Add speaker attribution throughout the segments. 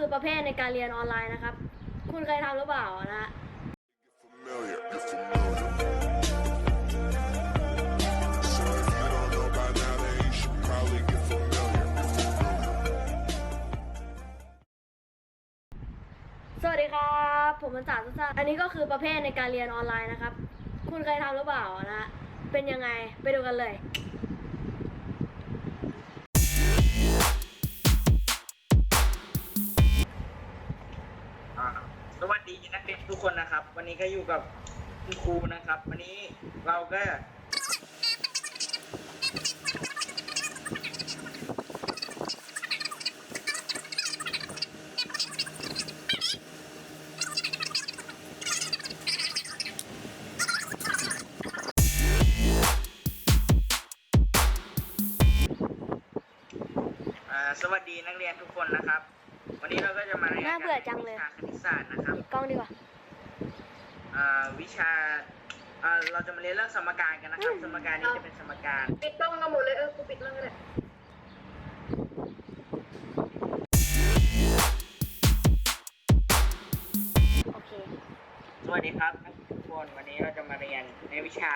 Speaker 1: คือประเภทในการเรียนออนไลน์นะครับ คุณเคยทำหรือเปล่านะฮะสวัสดีครับ ผมมันจ่าซ่าอันนี้ก็คือประเภทในการเรียนออนไลน์นะครับ คุณเคยทำหรือเปล่านะ เป็นยังไงไปดูกันเลย
Speaker 2: สวัสดีนักเรียนทุกคนนะครับ วันนี้ก็อยู่กับคุณครูนะครับ วันนี้เราก็สวัสดีนักเรียนทุกคนนะครับ วันนี้เราก็จะมาเรียน
Speaker 1: น่าเบื่อจังเลย
Speaker 2: วิชาคณิตศาสตร์นะครับ
Speaker 1: ปิดกล้องดีกว่า
Speaker 2: อ่าวิชาอ่าเราจะมาเรียนเรื่องสมการกันนะครับ
Speaker 1: อืม
Speaker 2: สมการนี้จะเป็นสมการ
Speaker 3: ปิดกล้องกันหมดเลยเออกูปิดแล้วก็ได้
Speaker 1: โอเค
Speaker 2: สวัสดีครับนักเรียนทุกคนวันนี้เราจะมาเรียนในวิชา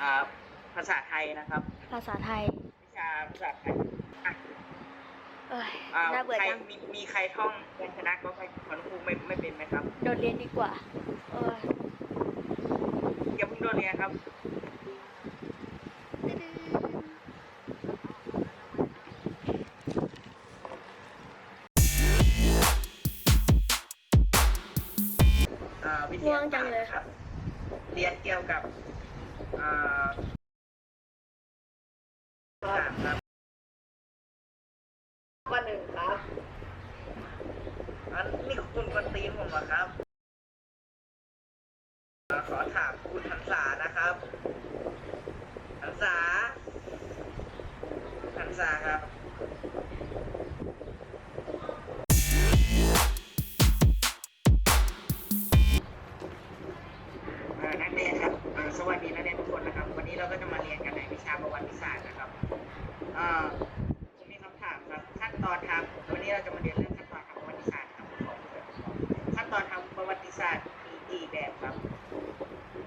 Speaker 2: อ่าภาษาไทยนะครับ
Speaker 1: ภาษาไทย
Speaker 2: วิชาภาษาไทยอะ
Speaker 1: เอ้ย
Speaker 2: อ่า
Speaker 1: น่าเบื่อ
Speaker 2: ใคร
Speaker 1: จัง
Speaker 2: มีมีใครท่องเป็นชนะก็ใครของครูไม่ไม่เป็นไหมครับ
Speaker 1: โดดเรียนดีกว่า เออ
Speaker 2: อย่าเพิ่งโดนเรียนครับอ่าวิท
Speaker 1: ง่วยา
Speaker 2: ง
Speaker 1: จังเลย
Speaker 2: ครับเรียนเกี่ยวกับอ่าสามครับ
Speaker 3: ข้อหนึ่งครับ
Speaker 2: อันนี่คุณกวน ตีนผมเหรอครับ ขอถามคุณหันษานะครับหันษาหันษาครับนักเรียนครับสวัสดีนักเรียนทุกคนนะครับ วันนี้เราก็จะมาเรียนกันในวิชาประวัติศาสตร์นะครับผมมีคำถามครับขั้นตอนทำวันนี้เราจะมาเรียนเรื่องขั้นตอนทำประวัติศาสตร์ครับขอเปิดขั้นตอนทำประวัติศาสตร์มีกี่แบบครับ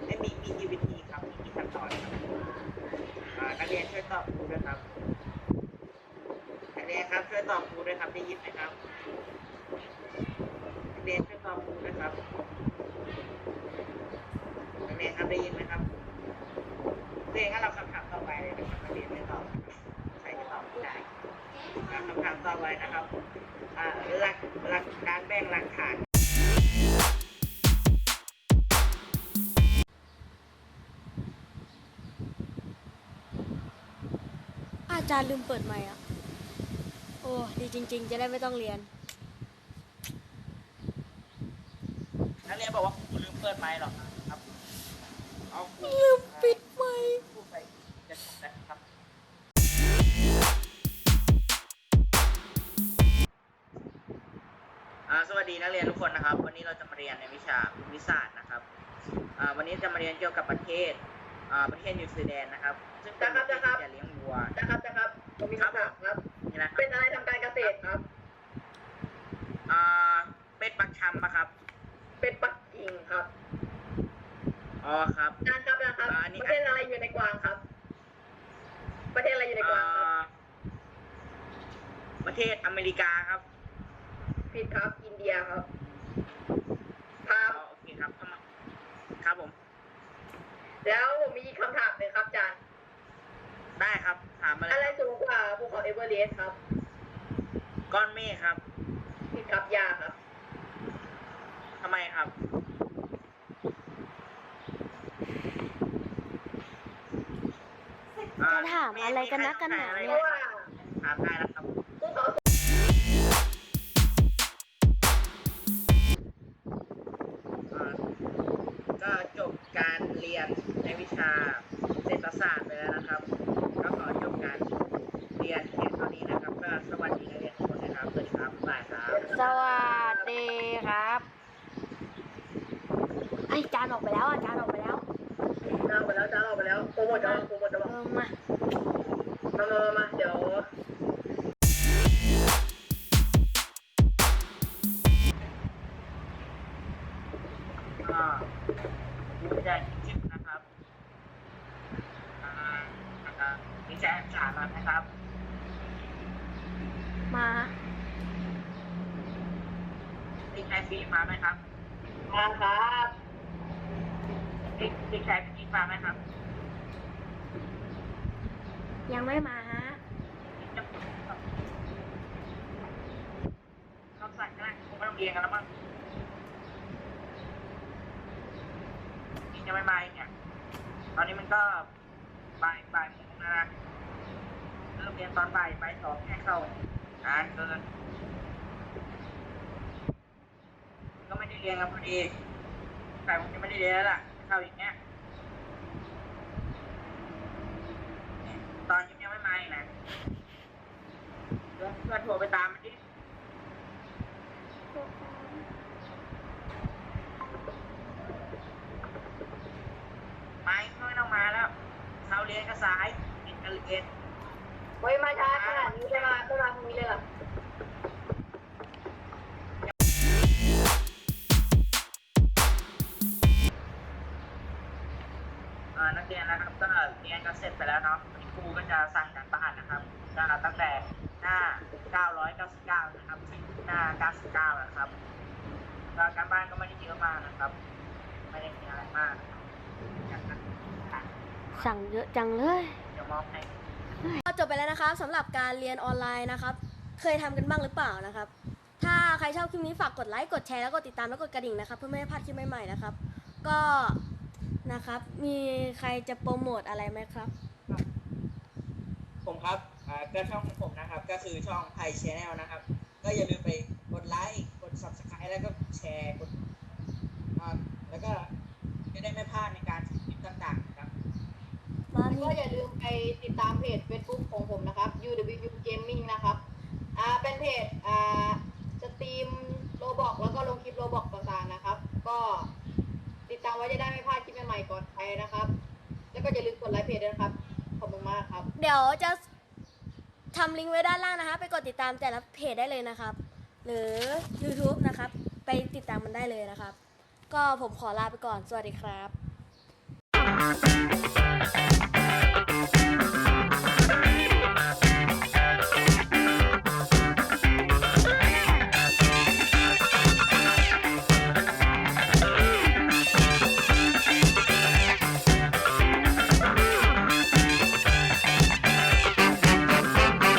Speaker 2: และมีมีกี่วิธีครับ มีกี่ขั้นตอนครับอ่านักเรียนช่วยตอบครูด้วยครับนักเรียนครับช่วยตอบ ครับได้ยินไหมครับเรียนช่วยตอบครูด้วยครับเรียนครับได้ยินไหมครับเรียนงั้เราคำถามต่อไปเลยนะครับเรียนไม่ตอบใครจะตอบไม่ได้คำถามต่อไปนะครับหลักหลักการแบ่งหลักฐาน
Speaker 1: อาจารย์ลืมเปิดไมค์อะ อ้ดีจริง ๆ จะได้ไม่ต้องเรียน
Speaker 2: นักเรียนบอกว่าครูลืมเปิดไมค์หรอกครับ เอาครู
Speaker 1: ลืมปิดไมค์
Speaker 2: ครูไปจะชมนะครับ อ่าสวัสดีนักเรียนทุกคนนะครับ วันนี้เราจะมาเรียนในวิชาภูมิศาสตร์นะครับ อ่า วันนี้จะมาเรียนเกี่ยวกับประเทศ อ่า ประเทศนิวซีแลนด์นะครับ ซึ่งเป็นประเทศที่จะเลี้ยงวัว
Speaker 3: นะครับนะครับผมมีคำถามครับ
Speaker 2: นี่นะครับ
Speaker 3: เป็นอะไรทำการเกษตรครับ
Speaker 2: อ่า เป็ดปักชำปะครับ
Speaker 3: เป็นปักกิ่งครับ
Speaker 2: อ๋อครับ
Speaker 3: จานครับนะครับ
Speaker 2: อ่าอันนี้
Speaker 3: ประเทศอะไรอยู่ในกวางครับ ประเทศอะไรอยู่ในกวางครับ
Speaker 2: อ่าประเทศอเมริกาครับ
Speaker 3: ผิดครับ อินเดียครับค
Speaker 2: อ๋
Speaker 3: รั
Speaker 2: อบโอเคครับทำไมครับผม
Speaker 3: แล้วผมมีคำถามหนึ่งครับจาน
Speaker 2: ได้ครับ ถามมาเล
Speaker 3: อะไร
Speaker 2: ย
Speaker 3: สูงกว่าภูเขาเอเวอเรสต์ครับ
Speaker 2: ก้อนเมฆครับ
Speaker 3: ผิดครับยาครับ
Speaker 2: ทำไมครับอ่
Speaker 1: จะถามอะไรกันนักกันหนา
Speaker 2: มี
Speaker 1: เนี่
Speaker 3: เพ
Speaker 2: ใคร
Speaker 3: ราะว่า
Speaker 2: ถามได้นะครับ
Speaker 3: ภูเขา
Speaker 2: อ่าก็จบการเรียนในวิชา วัสดีครับ
Speaker 1: ไอจานออกไปแล้วอาจานออกไปแล้ว
Speaker 3: จานออกไปแล้วจานออกไปแล้วโปรโมทจ้าโปรโมทจ้า
Speaker 1: เอมา
Speaker 3: น้มาเดี๋ยว
Speaker 2: ก็มีแจ๊คิดนะครับมีแจ๊สามนะครับ
Speaker 1: มา
Speaker 2: มีแคฟีมาไหมครับ
Speaker 3: มาครับ
Speaker 2: มีมีแคฟีมาไหมครับ
Speaker 1: ยังไม่มาฮะ
Speaker 2: ต้องสั่งก็ได้คงไม่ต้องเรียนกันแล้วมั้งนี่จะไม่มาอีกเนี่ย ตอนนี้มันก็บ่ายบ่ายโมงแล้วนะเริ่มเรียนตอนบ่ายบ่ายสองแค่เข้านานเกิน ก็ไม่ได้เรี ยนกันพอดีบ่ายโมงจะไม่ได้เรียนแล้วล่ะเข้าอย่างเงี้ยตอนยังไม่มาอีกนะเพื่อนเพื่อนโทรไปตามมันดิไม่ไม่ต้องมาแล้วเราเรียนก็สายเรียนก็เรียน
Speaker 3: ไว้มาช้าขนาดนี้จะมาจะมา เลยเหรอ
Speaker 2: เอ่อนักเรียนนะครับก็เรียนกันเสร็จไปแล้วเนาะวันนี้ครูก็จะสั่งการบ้านนะครับก็ตั้งแต่หน้า 999 นะครับถึงหน้า 99 นะครับก็การบ้านก็ไม่ได้เยอะมากนะครับ ไม่ได้มีอะไรมากนะครับอย่างนั้นค่ะ
Speaker 1: สั่งเยอะจังเลย
Speaker 2: เดี๋ยวมอบให้
Speaker 1: ก็จบไปแล้วนะครับสำหรับการเรียนออนไลน์นะครับ เคยทำกันบ้างหรือเปล่านะครับ ถ้าใครชอบคลิปนี้ฝากกดไลค์กดแชร์แล้วกดติดตามแล้วกดกระดิ่งนะครับ เพื่อไม่ให้พลาดคลิปใหม่ๆนะครับ ก็ นะครับ มีใครจะโปรโมทอะไรไหมครับ
Speaker 2: ผมครับอ่าก็ช่องของผมนะครับ ก็คือช่องไพชแนลนะครับ ก็อย่าลืมไปกดไลค์กด subscribe แล้วก็แชร์กดอ่าแล้วก็จะได้ไม่พลาดในการทำคลิปต่างๆนะครับ
Speaker 1: มา
Speaker 3: แล้ว
Speaker 1: มี
Speaker 3: ก็อย่าลืมไปติดตามเพจ Facebook ของผมนะครับ UWU Gaming นะ
Speaker 1: ลิงก์ไว้ด้านล่างนะคะ ไปกดติดตามแต่ละเพจได้เลยนะครับ หรือ YouTube นะครับ ไปติดตามมันได้เลยนะครับ ก็ผมขอลาไปก่อน สวัสดีครับ